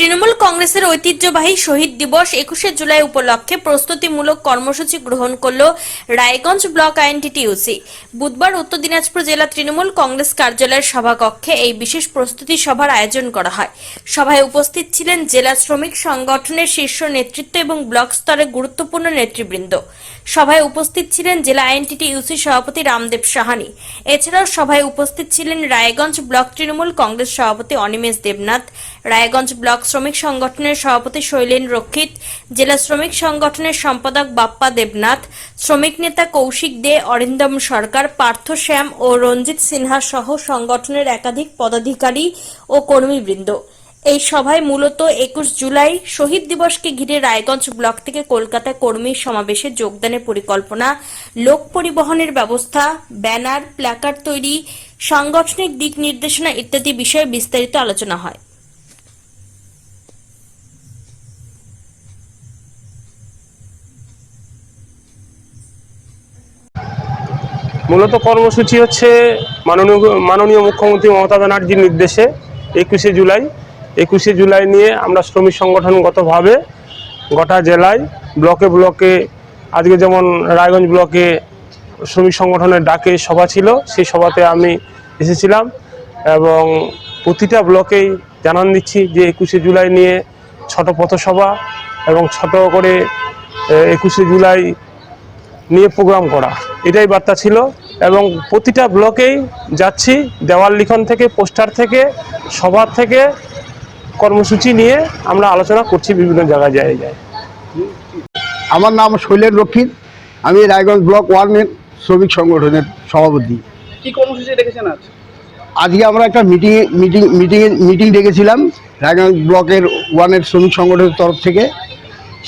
তৃণমূল কংগ্রেসের ঐতিহ্যবাহী শহীদ দিবস একুশে জুলাই উপলক্ষে প্রস্তুতিমূলক কর্মসূচি গ্রহণ করল রায়গঞ্জ ব্লক আইএনটিটিউসি বুধবার উত্তর দিনাজপুর জেলা তৃণমূল কংগ্রেস কার্যালয়ের সভাকক্ষে এই বিশেষ প্রস্তুতি সভার আয়োজন করা হয়। সভায় উপস্থিত ছিলেন জেলা শ্রমিক সংগঠনের শীর্ষ নেতৃত্ব এবং ব্লক স্তরে গুরুত্বপূর্ণ নেতৃবৃন্দ। সভায় উপস্থিত ছিলেন জেলা আইএনটিটিউসি সভাপতি রামদেব সাহানি। এছাড়াও সভায় উপস্থিত ছিলেন রায়গঞ্জ ব্লক তৃণমূল কংগ্রেস সভাপতি অনিমেষ দেবনাথ রায়গঞ্জ ব্লক শ্রমিক সংগঠনের সভাপতি শৈলেন রক্ষিত, জেলা শ্রমিক সংগঠনের সম্পাদক বাপ্পা দেবনাথ, শ্রমিক নেতা কৌশিক দে, অরিন্দম সরকার, পার্থ শ্যাম ও রঞ্জিত সিনহা সহ সংগঠনের একাধিক পদাধিকারী ও কর্মীবৃন্দ। এই সভায় মূলত একুশ জুলাই শহীদ দিবসকে ঘিরে রায়গঞ্জ ব্লক থেকে কলকাতা কর্মী সমাবেশে যোগদানের পরিকল্পনা, লোক পরিবহনের ব্যবস্থা, ব্যানার, প্ল্যাকার্ড তৈরি, সাংগঠনিক দিক নির্দেশনা ইত্যাদি বিষয়ে বিস্তারিত আলোচনা হয়। মূলত কর্মসূচি হচ্ছে মাননীয় মাননীয় মুখ্যমন্ত্রী মমতা ব্যানার্জির নির্দেশে একুশে জুলাই। একুশে জুলাই নিয়ে আমরা শ্রমিক সংগঠনগতভাবে গোটা জেলায় ব্লকে ব্লকে, আজকে যেমন রায়গঞ্জ ব্লকে শ্রমিক সংগঠনের ডাকে সভা ছিল, সেই সভাতে আমি এসেছিলাম এবং প্রতিটা ব্লকেই জানান দিচ্ছি যে একুশে জুলাই নিয়ে ছোট পথসভা এবং ছোট করে একুশে জুলাই নিয়ে প্রোগ্রাম করা। এটাই বার্তা ছিল। এবং প্রতিটা ব্লকেই যাচ্ছি দেওয়াল লিখন থেকে পোস্টার থেকে সভা থেকে কর্মসূচি নিয়ে আমরা আলোচনা করছি বিভিন্ন জায়গায় জায়গায় আমার নাম শৈলেন রক্ষিত। আমি রায়গঞ্জ ব্লক ওয়ানের শ্রমিক সংগঠনের সভাপতি। কি কর্মসূচি রেখেছেন আজ? আজকে আমরা একটা মিটিং মিটিং মিটিং মিটিং ডেকেছিলাম রায়গঞ্জ ব্লকের ওয়ানের শ্রমিক সংগঠনের তরফ থেকে।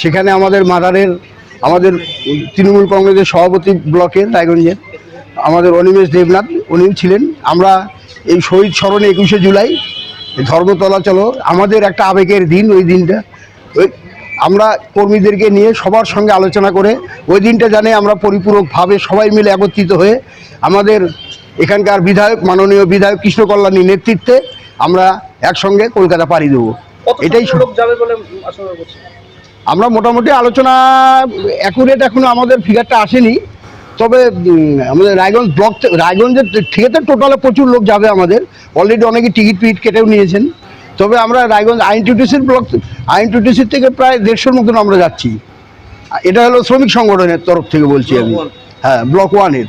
সেখানে আমাদের মাদারের আমাদের তৃণমূল কংগ্রেসের সভাপতি ব্লকের রায়গঞ্জের আমাদের অনিমেষ দেবনাথ উনি ছিলেন। আমরা এই শহীদ স্মরণে একুশে জুলাই ধর্মতলা চলো আমাদের একটা আবেগের দিন ওই দিনটা। ওই আমরা কর্মীদেরকে নিয়ে সবার সঙ্গে আলোচনা করে ওই দিনটা জানে আমরা পরিপূরকভাবে সবাই মিলে একত্রিত হয়ে আমাদের এখানকার বিধায়ক মাননীয় বিধায়ক কৃষ্ণ কল্যাণীর নেতৃত্বে আমরা একসঙ্গে কলকাতা পাড়ি দেবো। এটাই লোক যাবে বলে আশা করছি আমরা মোটামুটি আলোচনা অ্যাকুরেট এখনও আমাদের ফিগারটা আসেনি। তবে আমাদের রায়গঞ্জ ব্লক রায়গঞ্জের থেকে তো টোটালে প্রচুর লোক যাবে আমাদের। অলরেডি অনেকে টিকিট টিকিট কেটেও নিয়েছেন। তবে আমরা রায়গঞ্জ আইন টিউটিসির ব্লক আইন টিউটিসির থেকে প্রায় দেড়শোর মতন আমরা যাচ্ছি। এটা হলো শ্রমিক সংগঠনের তরফ থেকে বলছি আমি। হ্যাঁ ব্লক ওয়ানের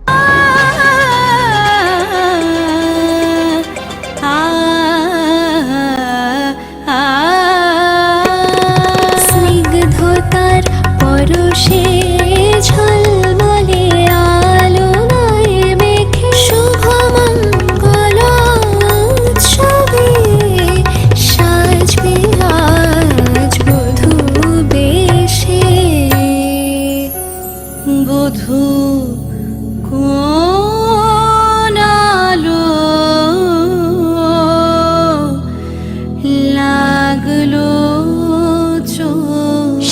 স্নিগ্ধতার পরশে